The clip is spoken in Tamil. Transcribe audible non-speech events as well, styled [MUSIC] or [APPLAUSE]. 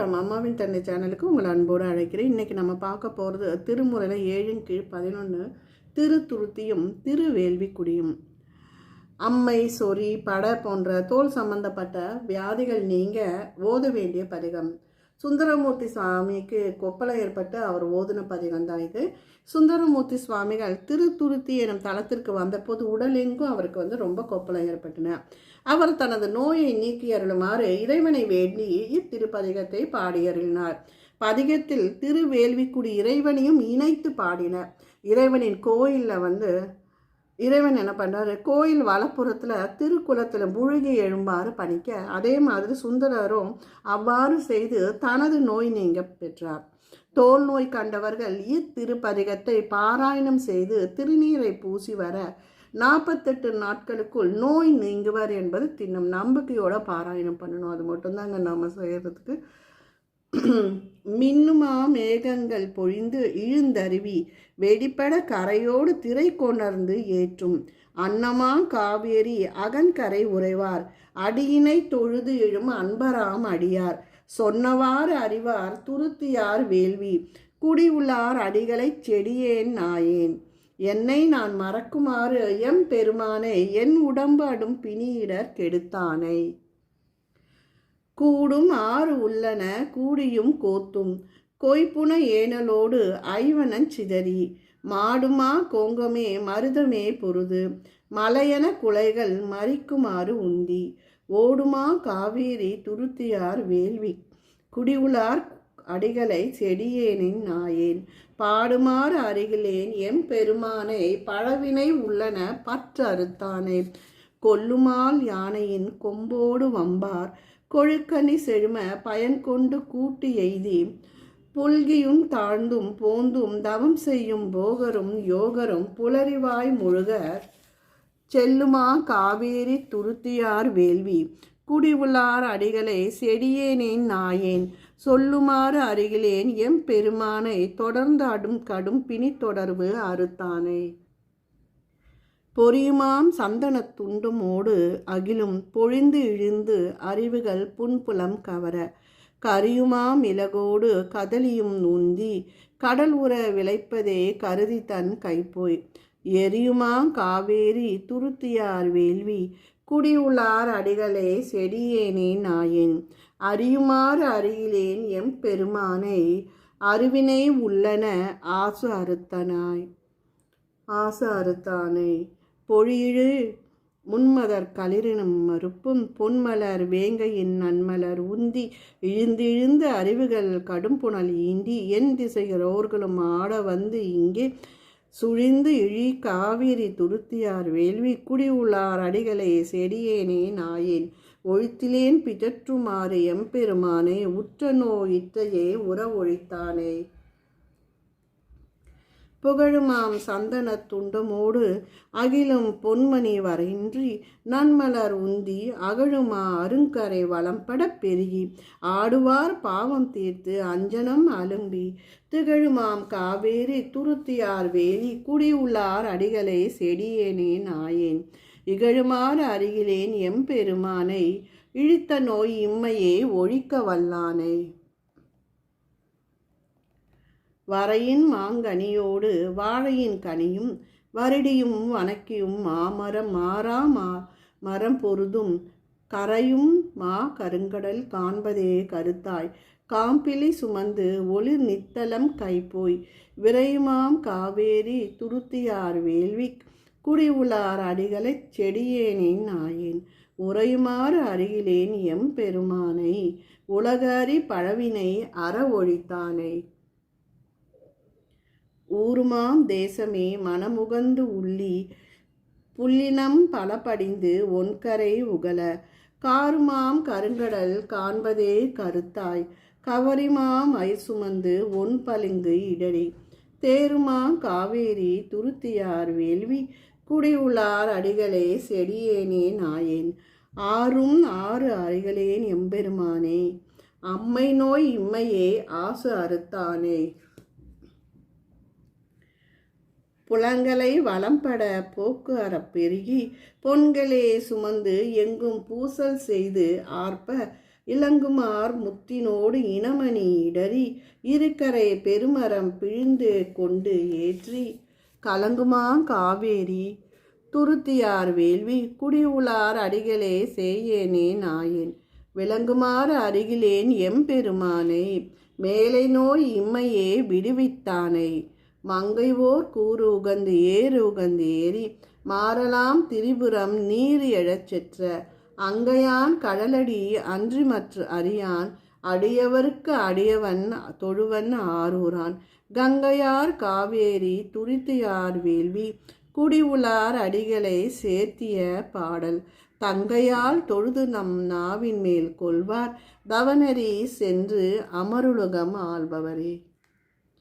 வணக்கம் அம்மாவின் தன்னை சேனலுக்கு உங்களை அன்போடு அழைக்கிறேன். இன்றைக்கி நம்ம பார்க்க போகிறது திருமுறையில் ஏழின் கீழ் பதினொன்று திருத்துருத்தியும் திருவேள்விக்குடியும். அம்மை சொறி பட போன்ற தோல் சம்பந்தப்பட்ட வியாதிகள் நீங்க ஓத வேண்டிய பதிகம் சுந்தரமூர்த்தி சுவாமிக்கு கொப்பளை ஏற்பட்டு அவர் ஓதுன பதிகம் தான் இது. சுந்தரமூர்த்தி சுவாமிகள் திருத்துருத்தி எனும் தளத்திற்கு வந்தபோது உடலெங்கும் அவருக்கு வந்து ரொம்ப கொப்பளம் ஏற்பட்டன. அவர் தனது நோயை நீக்கி அருளுமாறு இறைவனை வேண்டி இத்திருப்பதிகத்தை பாடியருளினார் பதிகத்தில் திருவேள்விக்குடி இறைவனையும் இணைத்து பாடினார். இறைவனின் கோயிலில் வந்து இறைவன் என்ன பண்ணுறாரு கோயில் வலப்புறத்தில் திருக்குளத்தில் முழுகி எழும்பாறு பணிக்க அதே மாதிரி சுந்தரரும் அவ்வாறு செய்து தனது நோய் நீங்க பெற்றார். தோல் நோய் கண்டவர்கள் இத்திருப்பதிகத்தை பாராயணம் செய்து திருநீரை பூசி வர நாற்பத்தெட்டு நாட்களுக்குள் நோய் நீங்குவர் என்பது தின்னும் நம்பிக்கையோட பாராயணம் பண்ணணும். அது மட்டும்தாங்க நம்ம செய்கிறதுக்கு [CLEARS THROAT] மின்னுமா மேகங்கள் பொழிந்து இழுந்தருவி வெடிப்பட கரையோடு திரை கொணர்ந்து ஏற்றும். அன்னமா காவேரி அகன்கரை உறைவார். அடியினை தொழுது எழும் அன்பராம் அடியார். சொன்னவாறு அறிவார் துருத்தியார் வேள்வி. குடி உள்ளார் அடிகளைச் செடியேன் நாயேன். என்னை நான் மறக்குமாறு எம் பெருமானை என் உடம்பு அடும் பிணியிடர் கெடுத்தானை. கூடும் ஆறு உள்ளன கூடியும் கோத்தும். கொய்ப்புன ஏனலோடு ஐவனன் சிதறி. மாடுமா கோங்கமே மருதமே பொருது. மலையன குலைகள் மறிக்குமாறு உந்தி. ஓடுமா காவேரி துருத்தியார் வேள்வி. குடிவுளார் அடிகளை செடியேனின் நாயேன். பாடுமாறு அருகிலேன் எம் பெருமானை பழவினை உள்ளன பற்றறுத்தானே. கொல்லுமால் யானையின் கொம்போடு வம்பார். கொழுக்கனி செழும பயன் கொண்டு கூட்டு எய்தி. புல்கியும் தாழ்ந்தும் போந்தும் தவம் செய்யும் போகரும் யோகரும் புலரிவாய் முழுகர். செல்லுமா காவேரி துருத்தியார் வேள்வி. குடிவுளார் அடிகளை செடியேனேன் நாயேன். சொல்லுமாறு அருகிலேன் எம் பெருமானை தொடர்ந்தாடும் கடும் பிணி தொடர்பு அறுத்தானே. பொரியுமாம் சந்தனத் துண்டுமோடு அகிலும் பொழிந்து இழிந்து அறிவுகள் புன்புலம் கவர. கரியுமாம் இலகோடு கதலியும் நுந்தி கடல் உற விளைப்பதே கருதி தன் கைப்போய். எரியுமாம் காவேரி துருத்தியார் வேள்வி குடியுளார் அடிகளே செடியேனே நாயேன். அறியுமாறு அறியிலேன் எம் பெருமானை அறிவினை உள்ளன ஆசு அறுத்தனாய். ஆசு அறுத்தானே. பொழியிழு. முன்மதர் களிரினும் மறுப்பும் பொன்மலர் வேங்கையின் நன்மலர் உந்தி இழுந்திழுந்து அறிவுகள் கடும்புணல் ஈண்டி. என் திசைகிறோர்களும் ஆட வந்து இங்கே சுழிந்து இழி காவிரி துருத்தியார் வேள்வி குடி உள்ளார் அடிகளை செடியேனே நாயேன். ஒழித்திலேன் பிதற்றுமாறு எம்பெருமானே உற்ற நோயிற்றையே உற ஒழித்தானே. புகழுமாம் சந்தனத் துண்டமோடு அகிலும் பொன்மணி வரையின்றி நன்மலர் உந்தி அகழுமா அருங்கரை வளம்பட பெருகி. ஆடுவார் பாவம் தீர்த்து அஞ்சனம் அலும்பி. திகழுமாம் காவேரி துருத்தியார் வேலி குடியுள்ளார் அடிகளை செடியேனேன் நாயேன். இகழுமாறு அருகிலேன் எம்பெருமானை இழித்த நோய் இம்மையே ஒழிக்க வல்லானே. வரையின் மாங்கனியோடு வாழையின் கனியும் வருடியும் வணக்கியும் மாமரம் மாறா மா மரம் பொருதும் கரையும் மா கருங்கடல் காண்பதே கருத்தாய். காம்பிலி சுமந்து ஒளிர் நித்தலம் கைப்போய் விரையுமாம் காவேரி துருத்தியார் வேள்வி குடிவுளார் அடிகளைச் செடியேனேன் ஆயேன் உறையுமாறு அருகிலேன் எம் பெருமானை உலகறி பழவினை அற ஒழித்தானே ஊருமாம் தேசமே மனமுகந்து உள்ளி புல்லினம் பலபடிந்து ஒன்கரை உகல. காருமாம் கருங்கடல் காண்பதே கருத்தாய் கவரிமாம் ஐ சுமந்து ஒன் பளிங்கு இடடி தேருமாம் காவேரி துருத்தியார் வேள்வி குடியுளார் அடிகளே செடியேனே நாயேன். ஆறும் ஆறு அறைகளேன் எம்பெருமானே அம்மை நோய் இம்மையே ஆசு அறுத்தானே. புலங்களை வளம்பட போக்கு அறப் பெருகி பொன்களே சுமந்து எங்கும் பூசல் செய்து ஆர்ப்ப இளங்குமார் முத்தினோடு இனமணி இடறி இருக்கரை பெருமரம் பிழிந்து கொண்டு ஏற்றி கலங்குமா காவேரி துருத்தியார் வேள்வி குடியுளார் அடிகளே சேயேனே நாயேன் விளங்குமாறு அருகிலேன் எம்பெருமானை மேலை நோய் இம்மையே விடுவித்தானை. மங்கைவோர் கூறு உகந்து ஏறு உகந்து ஏறி மாறலாம் திரிபுரம் நீர் எழச் செற்ற. அங்கையான் கடலடி அன்றி மற்ற அறியான் அடியவருக்கு அடியவன் தொழுவன் ஆரூரான். கங்கையார் காவேரி துரித்தியார் வேள்வி குடிவுளார் அடிகளை சேர்த்திய பாடல். தங்கையால் தொழுது நம் நாவின் மேல் கொள்வார் தவனரி சென்று அமருலகம் ஆள்பவரே.